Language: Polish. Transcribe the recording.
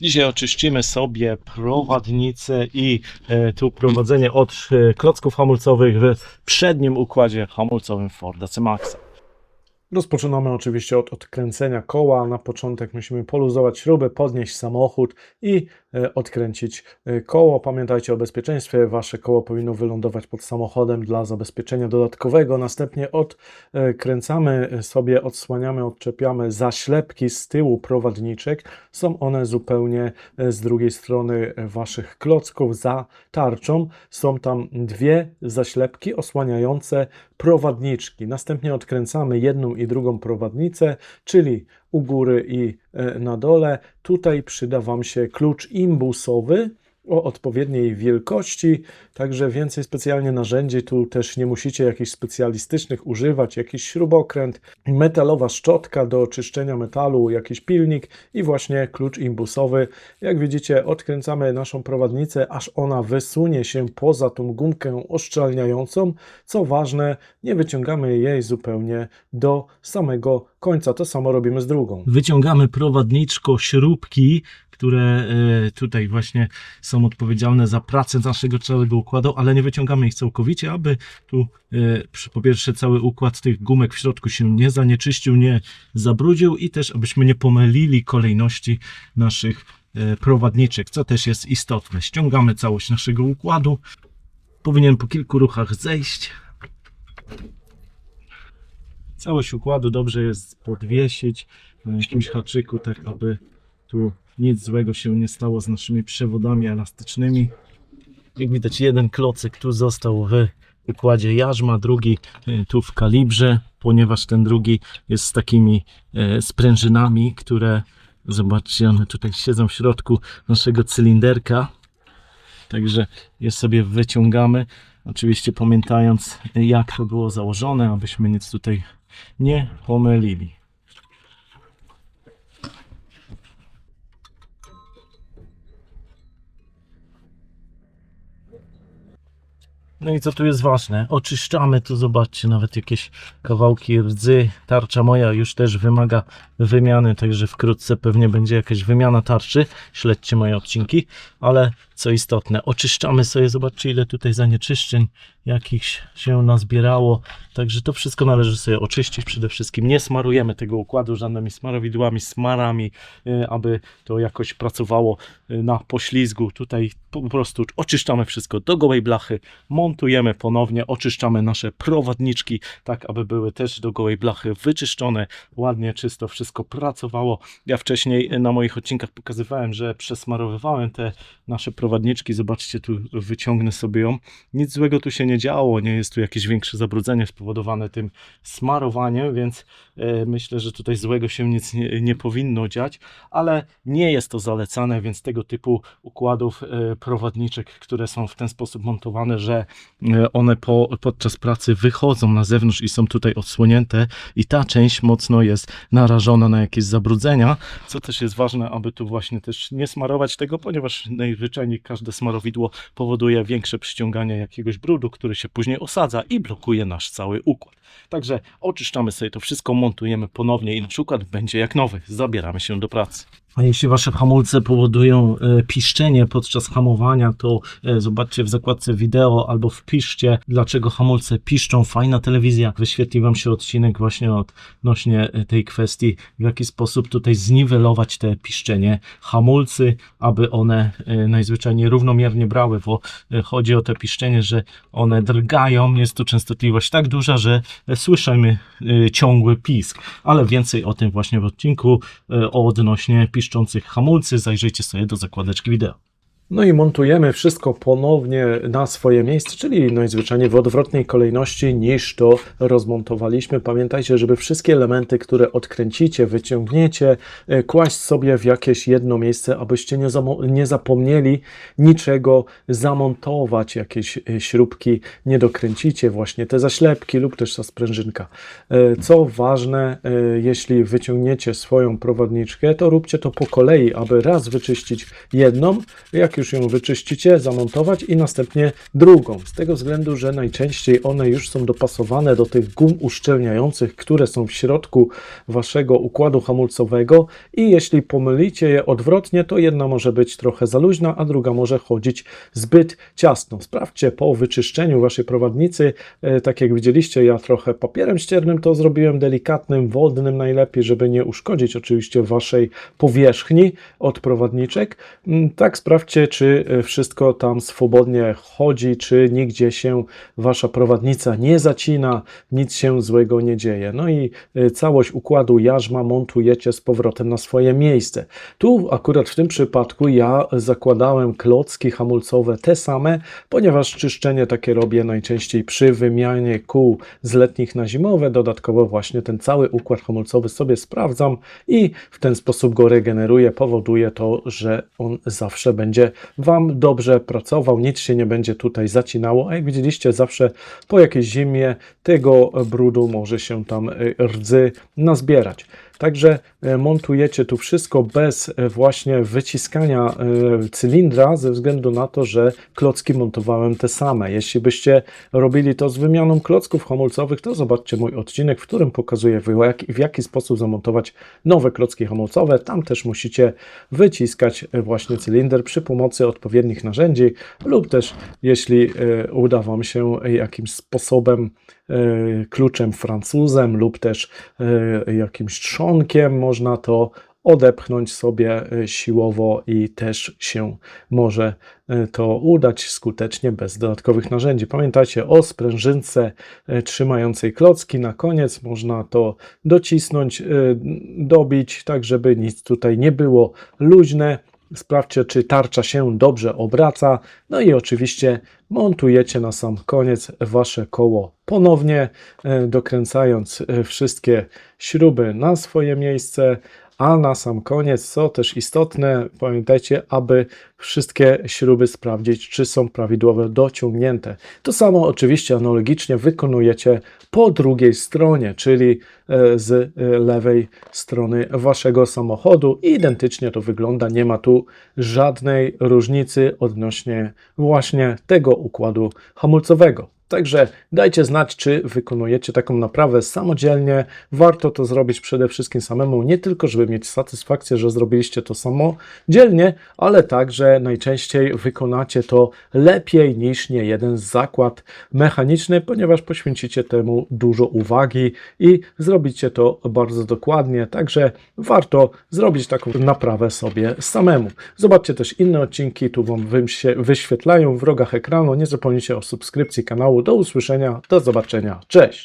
Dzisiaj oczyścimy sobie prowadnicę i e, tu prowadzenie od e, klocków hamulcowych w przednim układzie hamulcowym Forda C-Maxa. Rozpoczynamy oczywiście od odkręcenia koła. Na początek musimy poluzować śrubę, podnieść samochód i odkręcić e, koło. Pamiętajcie o bezpieczeństwie. Wasze koło powinno wylądować pod samochodem dla zabezpieczenia dodatkowego. Następnie odkręcamy sobie, odsłaniamy, odczepiamy zaślepki z tyłu prowadniczek. Są one zupełnie e, z drugiej strony waszych klocków za tarczą. Są tam dwie zaślepki osłaniające prowadniczki. Następnie odkręcamy jedną i drugą prowadnicę, czyli u góry i e, na dole. Tutaj przyda Wam się klucz imbusowy o odpowiedniej wielkości, także więcej specjalnie narzędzi, tu też nie musicie jakichś specjalistycznych używać, jakiś śrubokręt, metalowa szczotka do czyszczenia metalu, jakiś pilnik i właśnie klucz imbusowy. Jak widzicie, odkręcamy naszą prowadnicę, aż ona wysunie się poza tą gumkę oszczelniającą. Co ważne, nie wyciągamy jej zupełnie do samego końca. To samo robimy z drugą. Wyciągamy prowadniczko śrubki, które e, tutaj właśnie są odpowiedzialne za pracę naszego całego układu, ale nie wyciągamy ich całkowicie, aby tu e, po pierwsze cały układ tych gumek w środku się nie zanieczyścił, nie zabrudził i też abyśmy nie pomylili kolejności naszych e, prowadniczek, co też jest istotne. Ściągamy całość naszego układu. Powinien po kilku ruchach zejść. Całość układu dobrze jest podwiesić na jakimś haczyku, tak aby tu nic złego się nie stało z naszymi przewodami elastycznymi. Jak widać, jeden klocek tu został w układzie jarzma, drugi e, tu w kalibrze, ponieważ ten drugi jest z takimi e, sprężynami, które zobaczcie, one tutaj siedzą w środku naszego cylinderka. Także je sobie wyciągamy. Oczywiście pamiętając, jak to było założone, abyśmy nic tutaj nie pomylili. No i co tu jest ważne? Oczyszczamy tu, zobaczcie, nawet jakieś kawałki rdzy. Tarcza moja już też wymaga wymiany, także wkrótce pewnie będzie jakaś wymiana tarczy. Śledźcie moje odcinki, ale co istotne, oczyszczamy sobie, zobaczcie ile tutaj zanieczyszczeń jakichś się nazbierało. Także to wszystko należy sobie oczyścić przede wszystkim. Nie smarujemy tego układu żadnymi smarowidłami, smarami, y, aby to jakoś pracowało y, na poślizgu. Tutaj po prostu oczyszczamy wszystko do gołej blachy, montujemy ponownie, oczyszczamy nasze prowadniczki, tak aby były też do gołej blachy wyczyszczone, ładnie, czysto wszystko pracowało. Ja wcześniej y, na moich odcinkach pokazywałem, że przesmarowywałem te nasze prowadniczki. Zobaczcie, tu wyciągnę sobie ją. Nic złego tu się nie działo, nie jest tu jakieś większe zabrudzenie spowodowane tym smarowaniem, więc e, myślę, że tutaj złego się nic nie, nie powinno dziać, ale nie jest to zalecane, więc tego typu układów e, prowadniczek, które są w ten sposób montowane, że e, one po, podczas pracy wychodzą na zewnątrz i są tutaj odsłonięte i ta część mocno jest narażona na jakieś zabrudzenia, co też jest ważne, aby tu właśnie też nie smarować tego, ponieważ najzwyczajniej każde smarowidło powoduje większe przyciąganie jakiegoś brudu, który się później osadza i blokuje nasz cały układ. Także oczyszczamy sobie to wszystko, montujemy ponownie i nasz układ będzie jak nowy. Zabieramy się do pracy. A jeśli wasze hamulce powodują e, piszczenie podczas hamowania, to e, zobaczcie w zakładce wideo albo wpiszcie, dlaczego hamulce piszczą. Fajna telewizja wyświetli wam się odcinek właśnie odnośnie e, tej kwestii, w jaki sposób tutaj zniwelować te piszczenie hamulcy, aby one najzwyczajniej równomiernie brały, bo chodzi o te piszczenie, że one drgają, jest to częstotliwość tak duża, że słyszymy ciągły pisk, ale więcej o tym właśnie w odcinku odnośnie piszczących hamulcy, zajrzyjcie sobie do zakładeczki wideo. No i montujemy wszystko ponownie na swoje miejsce, czyli najzwyczajniej w odwrotnej kolejności niż to rozmontowaliśmy. Pamiętajcie, żeby wszystkie elementy, które odkręcicie, wyciągniecie, e, kłaść sobie w jakieś jedno miejsce, abyście nie, nie zapomnieli niczego zamontować, jakieś e, śrubki nie dokręcicie, właśnie te zaślepki lub też ta sprężynka. E, Co ważne, jeśli wyciągniecie swoją prowadniczkę, to róbcie to po kolei, aby raz wyczyścić jedną, jak już ją wyczyścicie, zamontować i następnie drugą. Z tego względu, że najczęściej one już są dopasowane do tych gum uszczelniających, które są w środku waszego układu hamulcowego i jeśli pomylicie je odwrotnie, to jedna może być trochę za luźna, a druga może chodzić zbyt ciasno. Sprawdźcie po wyczyszczeniu waszej prowadnicy, e, tak jak widzieliście, ja trochę papierem ściernym to zrobiłem delikatnym, wodnym najlepiej, żeby nie uszkodzić oczywiście waszej powierzchni od prowadniczek. Mm, Tak sprawdźcie, czy e, wszystko tam swobodnie chodzi, czy nigdzie się wasza prowadnica nie zacina, nic się złego nie dzieje. No i e, całość układu jarzma montujecie z powrotem na swoje miejsce. Tu akurat w tym przypadku ja zakładałem klocki hamulcowe te same, ponieważ czyszczenie takie robię najczęściej przy wymianie kół z letnich na zimowe. Dodatkowo właśnie ten cały układ hamulcowy sobie sprawdzam i w ten sposób go regeneruję. Powoduje to, że on zawsze będzie Wam dobrze pracował, nic się nie będzie tutaj zacinało, a jak widzieliście zawsze po jakiejś zimie tego brudu może się tam y, rdzy nazbierać. Także e, montujecie tu wszystko bez e, właśnie wyciskania e, cylindra, ze względu na to, że klocki montowałem te same. Jeśli byście robili to z wymianą klocków hamulcowych, to zobaczcie mój odcinek, w którym pokazuję w jaki, w jaki sposób zamontować nowe klocki hamulcowe. Tam też musicie wyciskać właśnie cylinder przy pomocy odpowiednich narzędzi lub też jeśli uda Wam się jakimś sposobem kluczem francuzem lub też e, jakimś trzonkiem można to odepchnąć sobie e, siłowo i też się może e, to udać skutecznie bez dodatkowych narzędzi. Pamiętajcie o sprężynce e, trzymającej klocki. Na koniec można to docisnąć, e, dobić, tak żeby nic tutaj nie było luźne. Sprawdźcie, czy tarcza się dobrze obraca. No i oczywiście montujecie na sam koniec wasze koło ponownie, e, dokręcając e, wszystkie śruby na swoje miejsce. A na sam koniec, co też istotne, pamiętajcie, aby wszystkie śruby sprawdzić, czy są prawidłowo dociągnięte. To samo oczywiście analogicznie wykonujecie po drugiej stronie, czyli e, z e, lewej strony waszego samochodu. Identycznie to wygląda, nie ma tu żadnej różnicy odnośnie właśnie tego układu hamulcowego. Także dajcie znać, czy wykonujecie taką naprawę samodzielnie. Warto to zrobić przede wszystkim samemu, nie tylko, żeby mieć satysfakcję, że zrobiliście to samodzielnie, ale także najczęściej wykonacie to lepiej niż nie jeden zakład mechaniczny, ponieważ poświęcicie temu dużo uwagi i zrobicie to bardzo dokładnie. Także warto zrobić taką naprawę sobie samemu. Zobaczcie też inne odcinki, tu Wam się wyświetlają w rogach ekranu. Nie zapomnijcie o subskrypcji kanału. Do usłyszenia, do zobaczenia. Cześć!